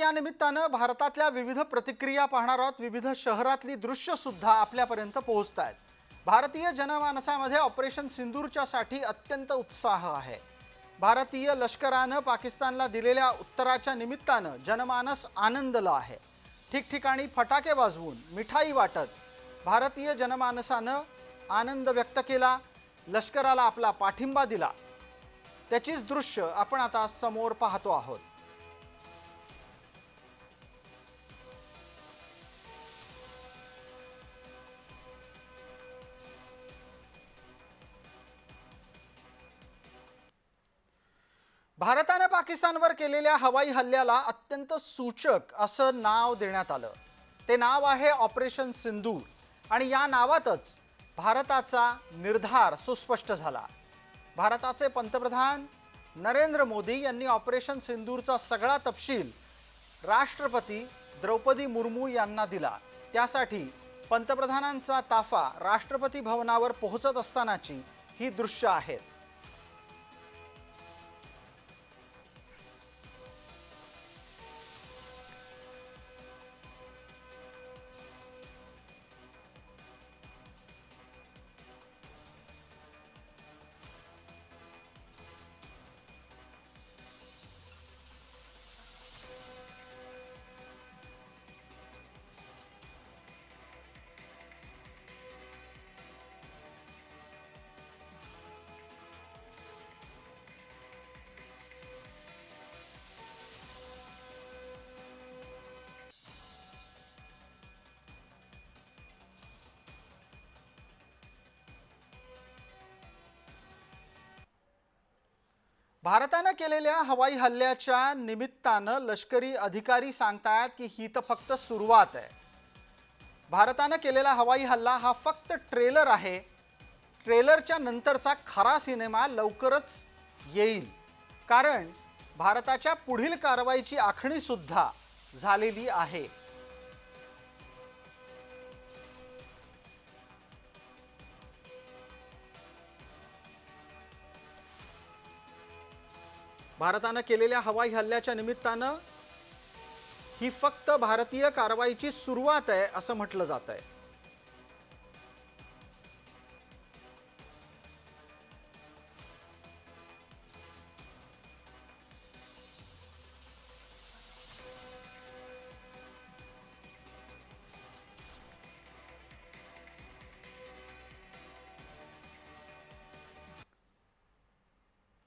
या निमित्तानं भारतातल्या विविध प्रतिक्रिया पाहणार आहोत. विविध शहरातली दृश्य सुद्धा आपल्यापर्यंत पोहोचत आहेत भारतीय जनमानसामध्ये ऑपरेशन सिंदूरच्यासाठी अत्यंत उत्साह आहे. भारतीय लष्करानं पाकिस्तानला दिलेल्या उत्तराच्या निमित्तानं जनमानस आनंदलं आहे. ठिकठिकाणी फटाके वाजवून मिठाई वाटत भारतीय जनमानसानं आनंद व्यक्त केला लष्कराला आपला पाठिंबा दिला. त्याचीच दृश्य आपण आता समोर पाहतो आहोत. भारतानं पाकिस्तानवर केलेल्या हवाई हल्ल्याला अत्यंत सूचक असं नाव देण्यात आलं. ते नाव आहे ऑपरेशन सिंदूर आणि या नावातच भारताचा निर्धार सुस्पष्ट झाला. भारताचे पंतप्रधान नरेंद्र मोदी यांनी ऑपरेशन सिंदूरचा सगळा तपशील राष्ट्रपती द्रौपदी मुर्मू यांना दिला. त्यासाठी पंतप्रधानांचा ताफा राष्ट्रपती भवनावर पोहोचत असतानाची ही दृश्य आहेत. भारतानं केलेल्या हवाई हल्ल्याच्या निमित्तानं लष्करी अधिकारी सांगतायत की ही तर फक्त सुरुवात आहे. भारतानं केलेला हवाई हल्ला हा फक्त ट्रेलर आहे. ट्रेलरच्या नंतरचा खरा सिनेमा लवकरच येईल. कारण भारताच्या पुढील कारवाईची आखणीसुद्धा झालेली आहे. भारतानं केलेल्या हवाई हल्ल्याच्या निमित्तानं ही फक्त भारतीय कारवाईची सुरुवात आहे असं म्हटलं जात आहे